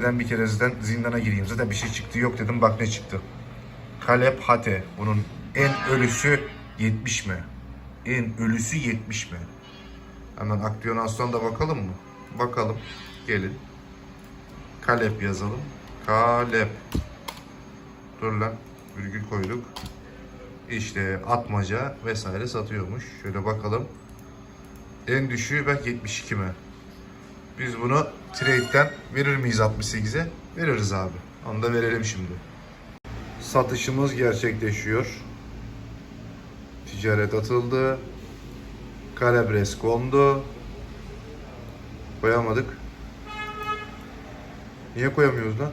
girmeden bir kere zaten zindana gireyim. Zaten bir şey çıktı yok dedim bak ne çıktı. Kalep Hate. Bunun en ölüsü 70 mi? En ölüsü 70 mi? Hemen aktivasyona da bakalım mı? Bakalım. Gelin. Kalep yazalım. Kalep. Dur lan. Virgül koyduk. İşte atmaca vesaire satıyormuş. Şöyle bakalım. En düşüğü bak 72 mi? Biz bunu trade'den verir miyiz 68'e? Veririz abi. Onu da verelim şimdi. Satışımız gerçekleşiyor. Ticaret atıldı. Kalebres kondu. Koyamadık. Niye koyamıyoruz lan?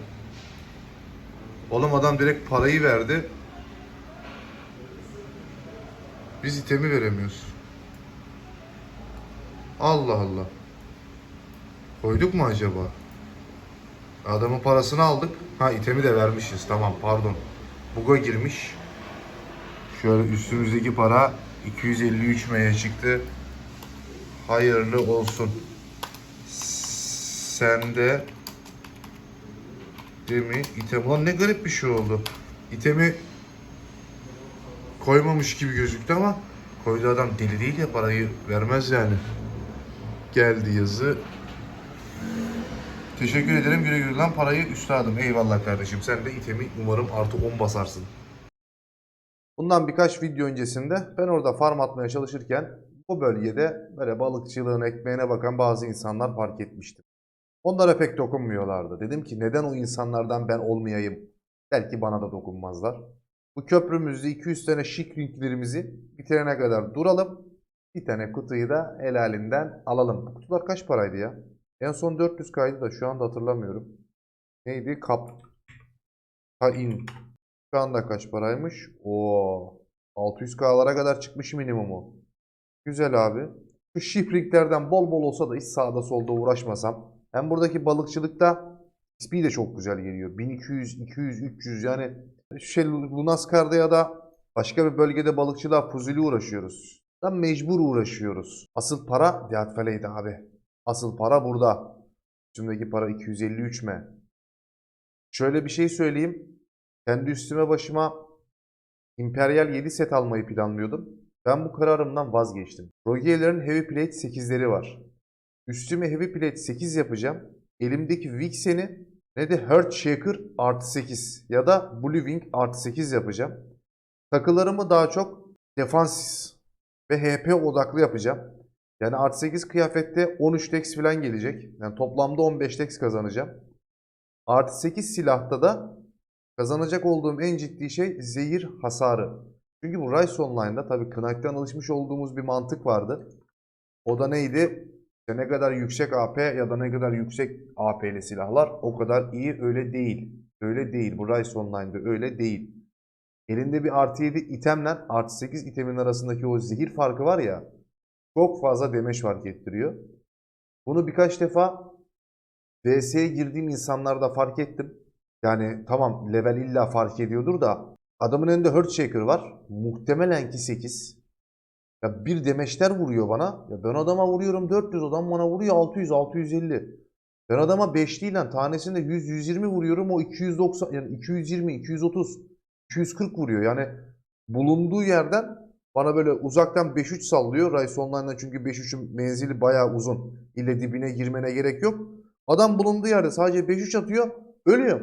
Oğlum adam direkt parayı verdi. Biz itemi veremiyoruz. Allah Allah. Koyduk mu acaba? Adamın parasını aldık. Ha itemi de vermişiz. Tamam pardon. Buga girmiş. Şöyle üstümüzdeki para 253 M'ye çıktı. Hayırlı olsun. Sende değil mi? İtem. Ulan ne garip bir şey oldu. İtemi koymamış gibi gözüktü ama koydu adam deli değil ya parayı vermez yani. Geldi yazı. Teşekkür ederim güle güle lan parayı üstadım. Eyvallah kardeşim. Sen de itemi umarım artı 10 basarsın. Bundan birkaç video öncesinde ben orada farm atmaya çalışırken bu bölgede böyle balıkçılığın ekmeğine bakan bazı insanlar fark etmiştim. Onlara pek dokunmuyorlardı. Dedim ki neden o insanlardan ben olmayayım? Belki bana da dokunmazlar. Bu köprümüzde 200 tane şık linklerimizi bitirene kadar duralım. Bir tane kutuyu da helalinden alalım. Bu kutular kaç paraydı ya? En son 400 kaydı da şu anda hatırlamıyorum. Neydi? Kap. Kain. Şu anda kaç paraymış? Oo. 600k'lara kadar çıkmış minimumu. Güzel abi. Şu şifringlerden bol bol olsa da hiç sağda solda uğraşmasam. Hem buradaki balıkçılıkta XP de çok güzel geliyor. 1200, 200, 300 yani şey Lunaskar'da ya da başka bir bölgede balıkçılığa fuzuli uğraşıyoruz. Da mecbur uğraşıyoruz. Asıl para Diatfele'ydi abi. Asıl para burada. Üstümdeki para 253 m. Şöyle bir şey söyleyeyim. Kendi üstüme başıma Imperial 7 set almayı planlıyordum. Ben bu kararımdan vazgeçtim. Rogue'lerin Heavy Plate 8'leri var. Üstüme Heavy Plate 8 yapacağım. Elimdeki Vixen'i ne de Heartshaker artı 8 ya da Blue Wing artı 8 yapacağım. Takılarımı daha çok defansis ve HP odaklı yapacağım. Yani artı 8 kıyafette 13 dex falan gelecek. Yani toplamda 15 dex kazanacağım. Artı 8 silahta da kazanacak olduğum en ciddi şey zehir hasarı. Çünkü bu Rise Online'da tabii Knight'tan alışmış olduğumuz bir mantık vardı. O da neydi? İşte ne kadar yüksek AP ya da ne kadar yüksek AP'li silahlar o kadar iyi öyle değil. Öyle değil. Bu Rise Online'da öyle değil. Elinde bir artı 7 itemle artı 8 itemin arasındaki o zehir farkı var ya çok fazla demeç fark ettiriyor. Bunu birkaç defa VS'ye girdiğim insanlarda fark ettim. Yani tamam level illa fark ediyordur da adamın elinde Heartshaker var. Muhtemelen ki 8. Ya bir demeçler vuruyor bana. Ya ben adama vuruyorum 400, adam bana vuruyor 600, 650. Ben adama 5 değil lan tanesinde 100, 120 vuruyorum o 290 yani 220, 230, 240 vuruyor. Yani bulunduğu yerden bana böyle uzaktan 5-3 sallıyor. Rise Online'da çünkü 5-3'ün menzili bayağı uzun. İlle dibine girmene gerek yok. Adam bulunduğu yerde sadece 5-3 atıyor. Ölüyor.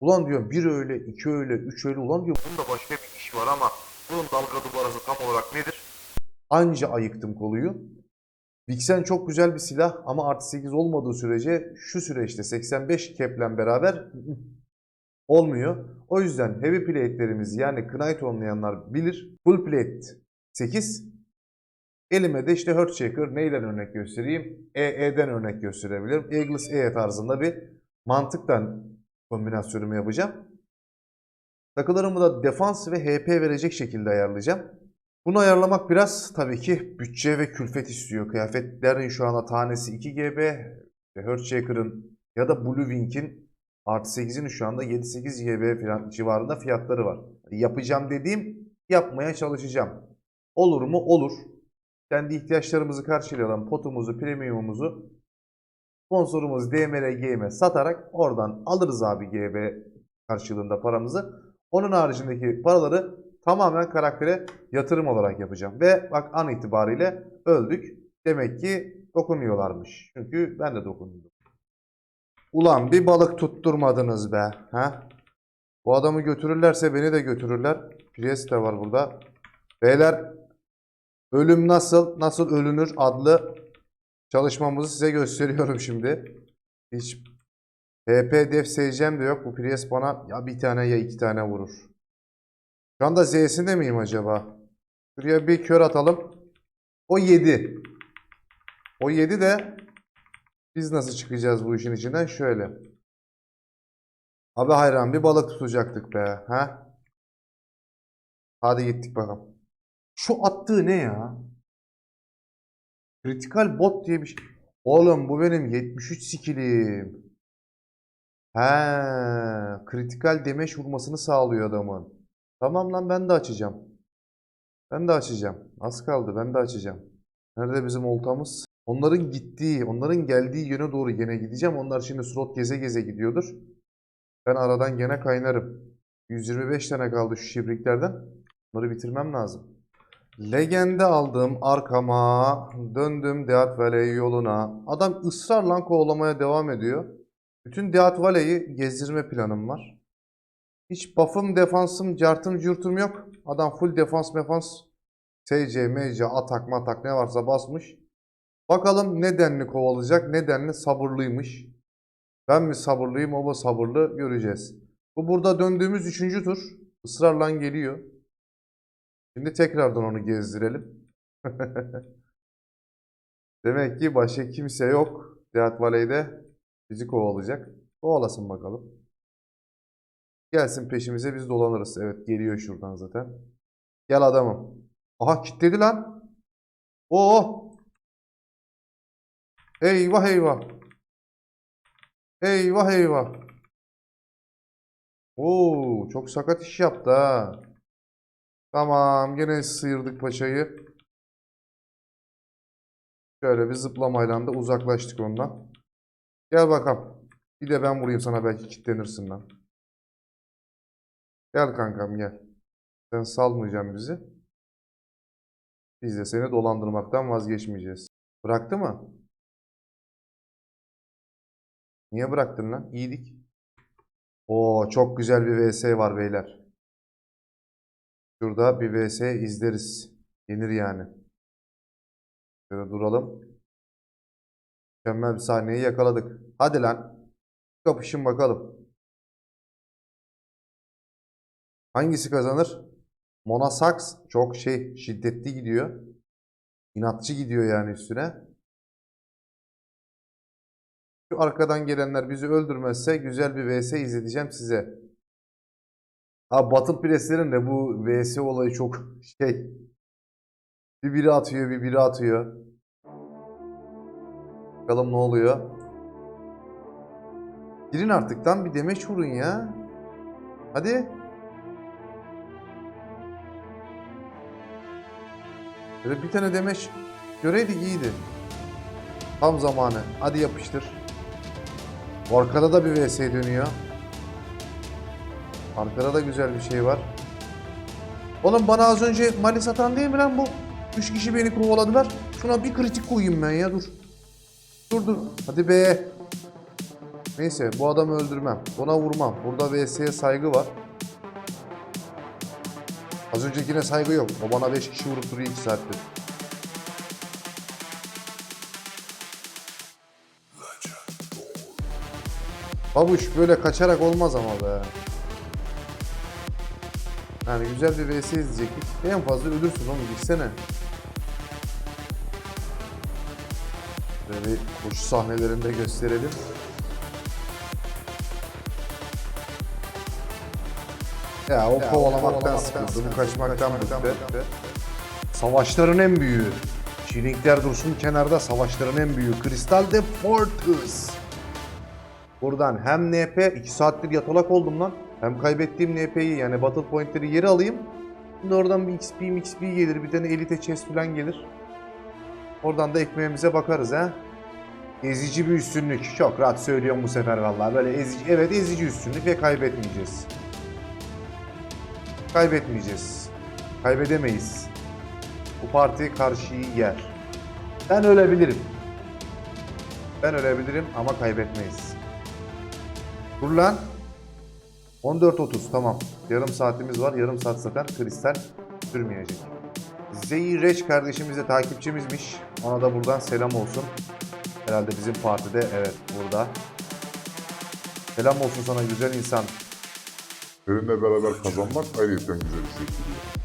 Ulan diyorum bir öyle, iki öyle, üç öyle. Ulan diyorum bunda başka bir iş var ama bunun dalga duvarası tam olarak nedir? Anca ayıktım koluyu. Vixen çok güzel bir silah ama artı 8 olmadığı sürece şu süreçte 85 cap'le beraber olmuyor. O yüzden heavy plate'lerimiz yani Knight oynayanlar bilir. Full plate 8. Elime de işte Heartshaker neyden örnek göstereyim? EE'den örnek gösterebilirim. Eagles E tarzında bir mantıktan kombinasyonumu yapacağım. Takılarımı da defans ve HP verecek şekilde ayarlayacağım. Bunu ayarlamak biraz tabii ki bütçe ve külfet istiyor. Kıyafetlerin şu anda tanesi 2 GB. Heartshaker'ın ya da Blue Wing'in artı 8'in şu anda 7-8 GB falan civarında fiyatları var. Yapacağım dediğim yapmaya çalışacağım. Olur mu? Olur. Kendi ihtiyaçlarımızı karşılayalım. Potumuzu, premiumumuzu Sponsorumuz DMR Game'e satarak oradan alırız abi GB karşılığında paramızı. Onun haricindeki paraları tamamen karaktere yatırım olarak yapacağım. Ve bak an itibariyle öldük. Demek ki dokunuyorlarmış. Çünkü ben de dokundum. Ulan bir balık tutturmadınız be. Ha? Bu adamı götürürlerse beni de götürürler. Priest de var burada. Beyler ölüm nasıl, nasıl ölünür adlı çalışmamızı size gösteriyorum şimdi. Hiç HP def seyircem de yok. Bu Priest bana ya bir tane ya iki tane vurur. Şu anda Z'sinde miyim acaba? Şuraya bir kör atalım. O 7. O 7 de biz nasıl çıkacağız bu işin içinden? Şöyle. Abi hayran bir balık tutacaktık be. Ha? Hadi gittik bakalım. Şu attığı ne ya? Kritikal bot diye bir şey. Oğlum bu benim 73 skillim. He, kritikal demeç vurmasını sağlıyor adamın. Tamam lan ben de açacağım. Ben de açacağım. Az kaldı ben de açacağım. Nerede bizim oltamız? Onların gittiği, onların geldiği yöne doğru gene gideceğim. Onlar şimdi slot geze geze gidiyordur. Ben aradan gene kaynarım. 125 tane kaldı şu şibriklerden. Bunları bitirmem lazım. Legende aldım arkama. Döndüm Deat Valley yoluna. Adam ısrarla kovalamaya devam ediyor. Bütün Deat Valley'i gezdirme planım var. Hiç buff'ım, defansım, cartım, cürtüm yok. Adam full defans mefans. SC, MC, atak, matak ne varsa basmış. Bakalım nedenli kovalayacak, nedenli sabırlıymış. Ben mi sabırlıyım, o mu sabırlı göreceğiz. Bu burada döndüğümüz üçüncü tur. Israrla geliyor. Şimdi tekrardan onu gezdirelim. Demek ki başka kimse yok. Deat Valley'de bizi kovalayacak. Kovalasın bakalım. Gelsin peşimize biz dolanırız. Evet geliyor şuradan zaten. Gel adamım. Aha kilitledi lan. Oo. Eyvah eyvah. Eyvah eyvah. Oo, çok sakat iş yaptı ha. Tamam, gene sıyırdık paçayı. Şöyle bir zıplamayla da uzaklaştık ondan. Gel bakalım. Bir de ben vurayım sana belki kilitlenirsin lan. Gel kankam gel. Sen salmayacaksın bizi. Biz de seni dolandırmaktan vazgeçmeyeceğiz. Bıraktı mı? Niye bıraktın lan? İyiydik. Oo çok güzel bir vs var beyler. Şurada bir vs izleriz. Yenir yani. Şöyle duralım. Mükemmel bir sahneyi yakaladık. Hadi lan. Kapışın bakalım. Hangisi kazanır? Mona Saks çok şey şiddetli gidiyor. İnatçı gidiyor yani üstüne. Şu arkadan gelenler bizi öldürmezse güzel bir vs izleteceğim size. Ha Battle Press'lerin de bu vs olayı çok şey. Bir biri atıyor, bir biri atıyor. Bakalım ne oluyor. Girin artık lan bir demeç vurun ya. Hadi. Böyle bir tane demeç göreydik iyiydi. Tam zamanı. Hadi yapıştır. Arkada da bir vs dönüyor. Arkada da güzel bir şey var. Oğlum bana az önce mali satan değil mi lan bu? Üç kişi beni kovaladılar. Şuna bir kritik koyayım ben ya dur. Dur dur. Hadi be. Neyse bu adamı öldürmem. Ona vurmam. Burada vs'ye saygı var. Az öncekine saygı yok. O bana 5 kişi vurup duruyor 2 saattir. Babuş böyle kaçarak olmaz ama be. Yani güzel bir vs izleyecektik. En fazla ölürsün oğlum gitsene. Böyle koşu sahnelerini de gösterelim. Ya o kovalamaktan sıkıldı, bu kaçmaktan bıktı. Savaşların en büyüğü. Çilinkler dursun kenarda savaşların en büyüğü. Crystal de Fortress. Buradan hem NP 2 saattir yatalak oldum lan. Hem kaybettiğim NP'yi yani Battle Point'leri geri alayım. Şimdi oradan bir XP XP gelir. Bir tane Elite Chest falan gelir. Oradan da ekmeğimize bakarız ha. Ezici bir üstünlük. Çok rahat söylüyorum bu sefer vallahi. Böyle ezici, evet ezici üstünlük ve kaybetmeyeceğiz. Kaybetmeyeceğiz. Kaybedemeyiz. Bu parti karşıyı yer. Ben ölebilirim. Ben ölebilirim ama kaybetmeyiz. Dur lan. 14.30 tamam. Yarım saatimiz var. Yarım saat zaten kristal sürmeyecek. Zeyreç kardeşimiz de takipçimizmiş. Ona da buradan selam olsun. Herhalde bizim partide evet burada. Selam olsun sana güzel insan. Seninle beraber kazanmak ayrıca güzel hissettiriyor.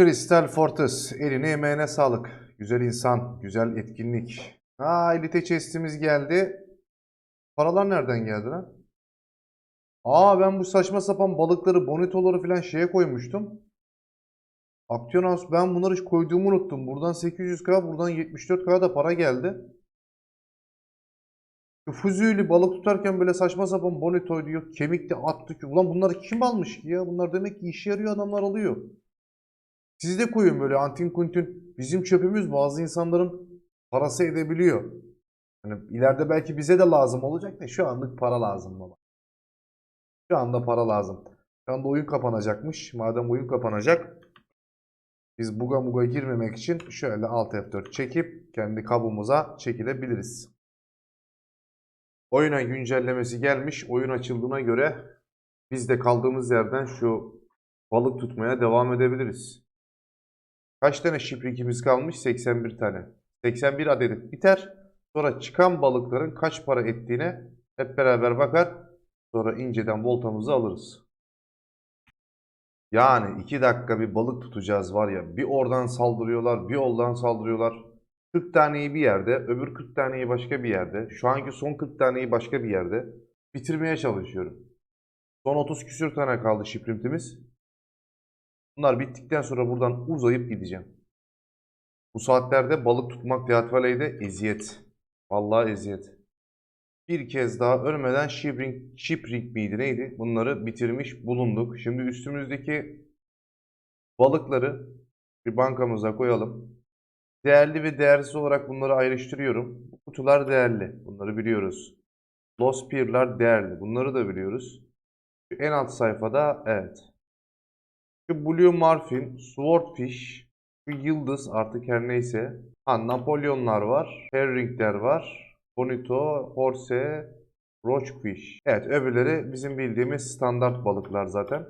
Crystal Fortress. Eline emeğine sağlık. Güzel insan, güzel etkinlik. Ha elite chest'imiz geldi. Paralar nereden geldi lan? Aa ben bu saçma sapan balıkları, bonitoları falan şeye koymuştum. Action House ben bunları hiç koyduğumu unuttum. Buradan 800k, buradan 74k da para geldi. Şu Fuzuli balık tutarken böyle saçma sapan bonito diyor. Kemikli attı. Ulan bunları kim almış ki ya? Bunlar demek ki işe yarıyor adamlar alıyor. Siz de koyun böyle antin kuntin. Bizim çöpümüz bazı insanların parası edebiliyor. Hani ileride belki bize de lazım olacak da şu anlık para lazım baba. Şu anda para lazım. Şu anda oyun kapanacakmış. Madem oyun kapanacak biz buga muga girmemek için şöyle Alt F4 çekip kendi kabuğumuza çekilebiliriz. Oyuna güncellemesi gelmiş. Oyun açıldığına göre biz de kaldığımız yerden şu balık tutmaya devam edebiliriz. Kaç tane şiprikimiz kalmış? 81 tane. 81 adet biter. Sonra çıkan balıkların kaç para ettiğine hep beraber bakar. Sonra inceden voltamızı alırız. Yani 2 dakika bir balık tutacağız var ya. Bir oradan saldırıyorlar, bir oradan saldırıyorlar. 40 taneyi bir yerde, öbür 40 taneyi başka bir yerde. Şu anki son 40 taneyi başka bir yerde. Bitirmeye çalışıyorum. Son 30 küsür tane kaldı şiprintimiz. Bunlar bittikten sonra buradan uzayıp gideceğim. Bu saatlerde balık tutmak Deathvalley'de eziyet. Vallahi eziyet. Bir kez daha ölmeden shipring, shipring miydi neydi? Bunları bitirmiş bulunduk. Şimdi üstümüzdeki balıkları bir bankamıza koyalım. Değerli ve değersiz olarak bunları ayrıştırıyorum. Bu kutular değerli. Bunları biliyoruz. Lost Peer'lar değerli. Bunları da biliyoruz. En alt sayfada evet. Şu Blue Marfin, Swordfish, şu Yıldız artık her neyse. Ha, Napolyonlar var, Herringler var, Bonito, Horse, Roachfish. Evet öbürleri bizim bildiğimiz standart balıklar zaten.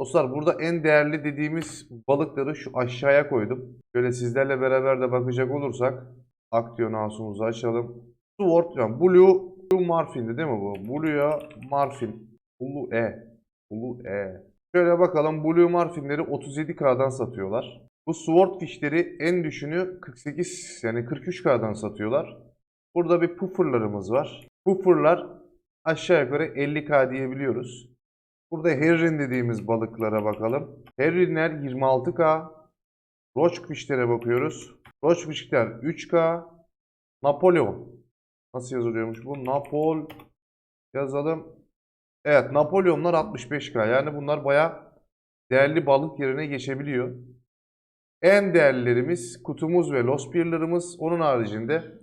Dostlar burada en değerli dediğimiz balıkları şu aşağıya koydum. Şöyle sizlerle beraber de bakacak olursak aksiyon house'umuzu açalım. Sword, yani Blue, Blue Marfin'di değil mi bu? Blue'ya Marfin. Blue E. Blue E. Şöyle bakalım Blue Marfin'leri 37K'dan satıyorlar. Bu Swordfish'leri en düşünü 48 yani 43K'dan satıyorlar. Burada bir pufferlarımız var. Pufferlar aşağı yukarı 50K diyebiliyoruz. Burada herring dediğimiz balıklara bakalım. Herringler 26K. Roachfish'lere bakıyoruz. Roachfish'ler 3K. Napolyon. Nasıl yazılıyormuş bu? Napol yazalım. Evet Napolyonlar 65K. Yani bunlar baya değerli balık yerine geçebiliyor. En değerlilerimiz kutumuz ve Lost Peer'larımız. Onun haricinde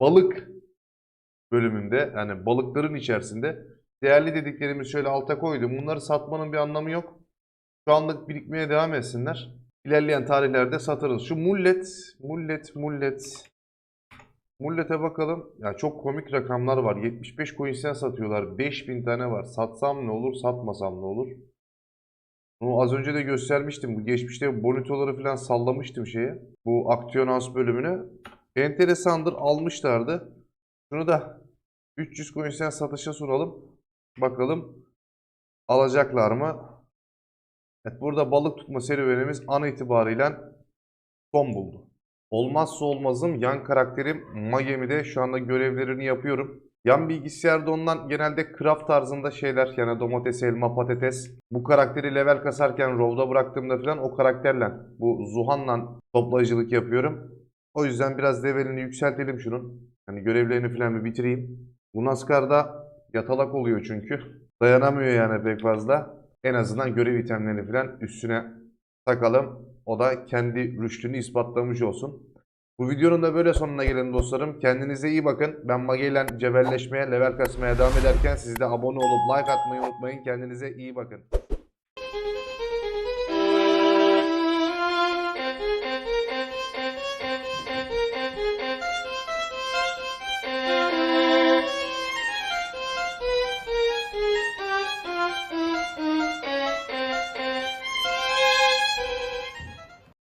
balık bölümünde yani balıkların içerisinde değerli dediklerimiz şöyle alta koydum. Bunları satmanın bir anlamı yok. Şu anlık birikmeye devam etsinler. İlerleyen tarihlerde satarız. Şu mullet, mullet, mullet. Mullet'e bakalım. Ya çok komik rakamlar var. 75 coins'ten satıyorlar. 5000 tane var. Satsam ne olur, satmasam ne olur? Bunu az önce de göstermiştim. Bu geçmişte bonitoları falan sallamıştım şeye. Bu Action House bölümüne. Enteresandır. Almışlardı. Şunu da 300 coins'ten satışa sunalım. Bakalım alacaklar mı? Evet, burada balık tutma serüvenimiz an itibariyle son buldu. Olmazsa olmazım yan karakterim Miami'de şu anda görevlerini yapıyorum. Yan bilgisayarda ondan genelde craft tarzında şeyler yani domates, elma, patates. Bu karakteri level kasarken rovda bıraktığımda falan o karakterle bu Zuhan'la toplayıcılık yapıyorum. O yüzden biraz levelini yükseltelim şunun. Hani görevlerini falan bir bitireyim. Bu NASCAR'da yatalak oluyor çünkü. dayanamıyor yani pek fazla. En azından görev itemlerini falan üstüne takalım. O da kendi rüştünü ispatlamış olsun. Bu videonun da böyle sonuna gelin dostlarım. Kendinize iyi bakın. Ben Mage ile cebelleşmeye, level kasmaya devam ederken siz de abone olup like atmayı unutmayın. Kendinize iyi bakın.